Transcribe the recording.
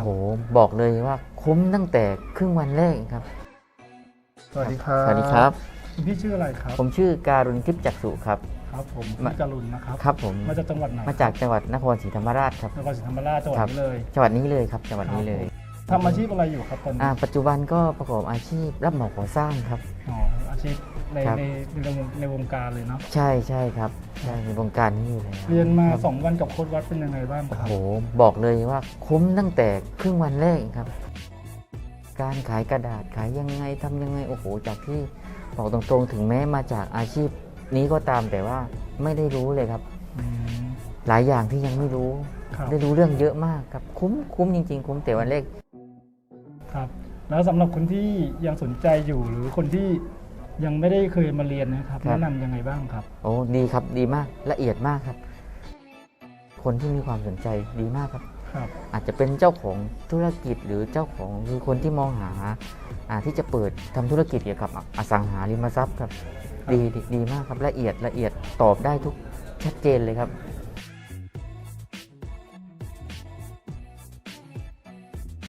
ครับ โห บอกเลยว่าคุ้มตั้งแต่ครึ่งวันแรกครับ สวัสดีครับสวัสดีครับ คุณพี่ชื่ออะไรครับ ผมชื่อการุณทิพย์จักษุครับ ครับผมมา พี่การุณนะครับ ครับผม มาจากจังหวัดไหนมาจากจังหวัดนครศรีธรรมราชครับ นครศรีธรรมราชจังหวัดครับนี้เลย จังหวัดนี้เลยครับจังหวัดนี้เลยทำอาชีพอะไรอยู่ครับตอนนี้อ่าปัจจุบันก็ประกอบอาชีพรับเหมาก่อสร้างครับ อ๋อ อาชีพในครับ ในในวงในวงการเลยเนาะใช่ใช่ครับใช่ในวงการนี้อยู่แล้วเรียนมาครับสองวันกับโค้ดวัดเป็นยังไงบ้างคโอ้รับ โหบอกเลยว่าคุ้มตั้งแต่ครึ่งวันแรกครับ การขายกระดาษขายยังไงทำยังไงโอ้โห จากที่บอกตรงๆ ถึงแม้มาจากอาชีพนี้ก็ตามแต่ว่าไม่ได้รู้เลยครับ อืม หลายอย่างที่ยังไม่รู้ ครับ ได้รู้เรื่องเยอะมากครับคุ้มคุ้มจริง ๆ คุ้มแต่วันแรก ครับ แล้วสำหรับคนที่ยังสนใจอยู่หรือคนที่ ยังไม่ได้เคยมาเรียนนะครับครับ แนะนำยังไงบ้างครับ โอ้ดีครับดีมากละเอียดมากครับ คนที่มีความสนใจดีมากครับ ครับ อาจจะเป็นเจ้าของธุรกิจหรือเจ้าของคือคนที่มองหาอ่าที่จะเปิดทำธุรกิจเกี่ยวกับอสังหาริมทรัพย์ครับ ดีดีดีมากครับละเอียดละเอียดตอบได้ทุกชัดเจนเลยครับ